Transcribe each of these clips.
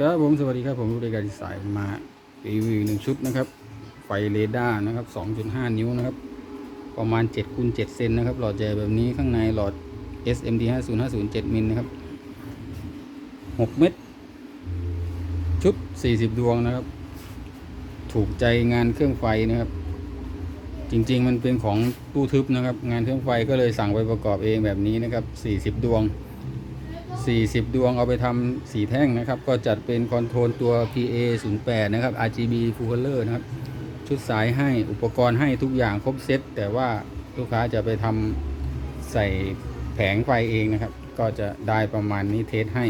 ครับผมสวัสดีครับผมรู้รายการดีไซน์มารีวิวหนึ่งชุดนะครับ ไฟเรดาร์นะครับ 2.5 นิ้วนะครับ ประมาณ7คูณ7เซนนะครับ หลอดใหญ่แบบนี้ข้างในหลอด SMD 5050 7มิลนะครับ 6 เม็ดชุด 40 ดวงนะครับ ถูกใจงานเครื่องไฟนะครับ จริงๆมันเป็นของตู้ทึบนะครับ งานเครื่องไฟก็เลยสั่งไปประกอบเองแบบนี้นะครับ 40 ดวง 40 ดวงเอาไปทำสีแท่งนะครับ ก็จัดเป็นคอนโทรลตัว PA 08นะครับ RGB full color นะครับ ชุดสายให้อุปกรณ์ให้ทุกอย่างครบเซตแต่ว่าลูกค้าจะไปทำใส่แผงไฟเองนะครับ ก็จะได้ประมาณนี้เทสให้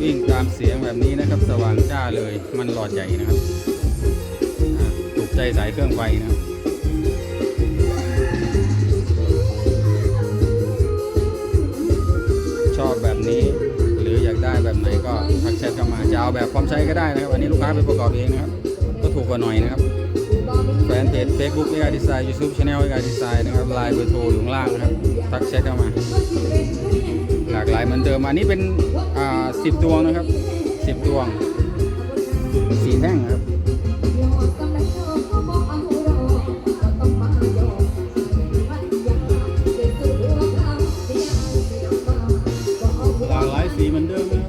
วิ่งตามเสียงแบบนี้นะครับ สว่างจ้าเลยมันหลอดใหญ่นะครับ ใจสายเครื่องไฟนะชอบแบบนี้ หรืออยากได้แบบไหนก็ทักแชทเข้ามาจะเอาแบบพร้อมใช้ก็ได้นะครับอันนี้ลูกค้าไปประกอบเองนะครับ ก็ถูกกว่าหน่อยนะครับแฟนเพจ Facebook เอกาดีไซน์ YouTube Channel เอกาดีไซน์นะครับไลน์เบอร์โทรอยู่ข้างล่างนะครับทักแชทเข้ามา หลากหลายเหมือนเดิมอันนี้เป็นอ่าสิบดวงนะครับสิบดวงสีแท่งครับ สีเหมือนเดิมนะ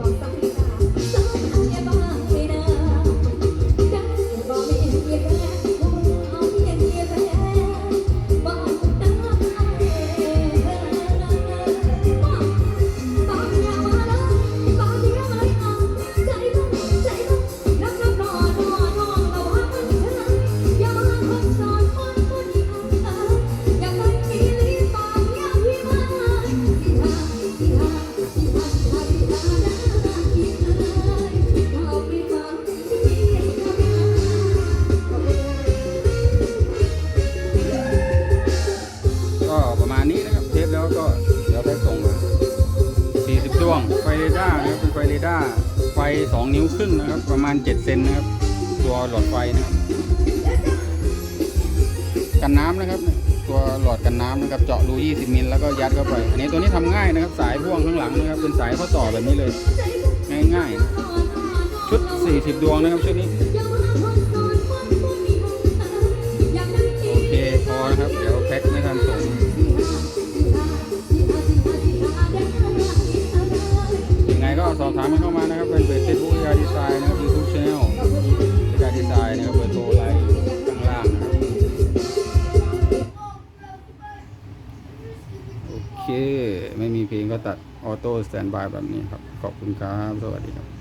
ณนี้นะครับ เทปแล้วก็เดี๋ยวได้ส่งมา40ดวง ไฟเรดาร์นะครับเป็นไฟเรดาร์ ไฟ 2 นิ้วครึ่งนะครับ ประมาณ 7 เซนนะครับ ตัวหลอดไฟนะครับ กันน้ำนะครับ ตัวหลอดกันน้ำนะครับ เจาะรู 20 มิลแล้วก็ยัดเข้าไป อันนี้ตัวนี้ทำง่ายนะครับ สายพ่วงข้างหลังนะครับ เป็นสายข้อต่อแบบนี้เลย ง่ายๆนะชุด 40 ดวงนะครับชุดนี้ ไม่มีเพลงก็ตัดออโต้สแตนบายแบบนี้ครับ ขอบคุณครับ สวัสดีครับ